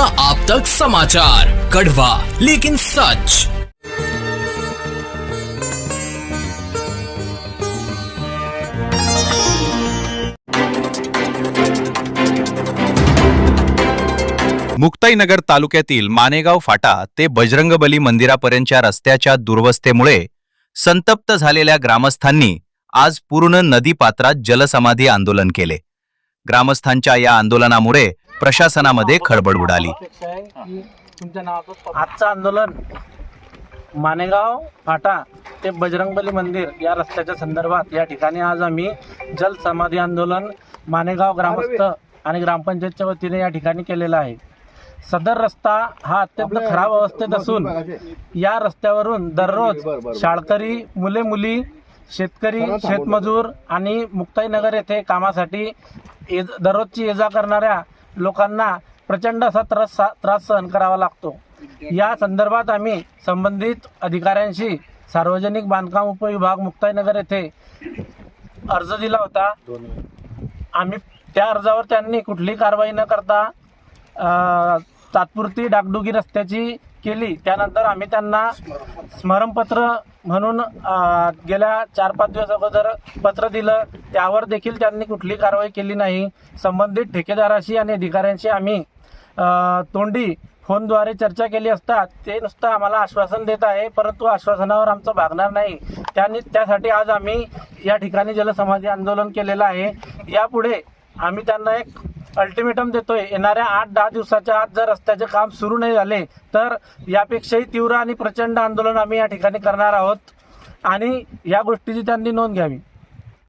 नया आप तक समाचार। कड़वा लेकिन सच। मुक्ताईनगर तालुक्यातील मानेगाव फाटा ते बजरंगबली मंदिरापर्यंतच्या रस्त्याच्या दुर्वस्थेमुळे संतप्त झालेल्या ग्रामस्थांनी आज पूर्ण नदीपात्रात जलसमाधी आंदोलन केले. ग्रामस्थांच्या या आंदोलनामुळे प्रशासनामध्ये खळबळ उडाली. आजचं आंदोलन मानेगाव फाटा ते बजरंगबली मंदिर या रस्त्याच्या संदर्भात या ठिकाणी आज आम्ही जल समाधी आंदोलन मानेगाव ग्रामस्थ आणि ग्रामपंचायतच्या वतीने या ठिकाणी केलेलं आहे. सदर रस्ता हा अत्यंत खराब अवस्थेत असून या रस्त्यावरून दररोज शाळकरी मुले मुली शेतकरी शेतमजूर आणि मुक्ताईनगर येथे कामासाठी ये दररोजची ये जा करणाऱ्या लोकांना प्रचंड असा त्रास त्रास सहन करावा लागतो. या संदर्भात आम्ही संबंधित अधिकाऱ्यांशी सार्वजनिक बांधकाम उपविभाग मुक्ताईनगर येथे अर्ज दिला होता. आम्ही त्या अर्जावर त्यांनी कुठलीही कारवाई न करता तात्पुरती डागडुगी रस्त्याची केली. त्यानंतर आम्ही त्यांना स्मरणपत्र म्हणून गेल्या चार पाच दिवस अगोदर पत्र दिलं. त्यावर देखील त्यांनी कुठली कारवाई केली नाही. संबंधित ठेकेदाराशी आणि अधिकाऱ्यांशी आम्ही तोंडी फोनद्वारे चर्चा केली असता ते नुसतं आम्हाला आश्वासन देत आहे परंतु आश्वासनावर आमचं भागणार नाही. त्यांनी त्यासाठी आज आम्ही या ठिकाणी जलसमाधी आंदोलन केलेलं आहे. यापुढे आम्ही त्यांना एक अल्टिमेटम देतोय. येणाऱ्या आठ दहा दिवसाच्या आत जर रस्त्याचे काम सुरू नाही झाले तर यापेक्षाही तीव्र आणि प्रचंड आंदोलन आम्ही या ठिकाणी करणार आहोत. आणि या गोष्टीची त्यांनी नोंद घ्यावी.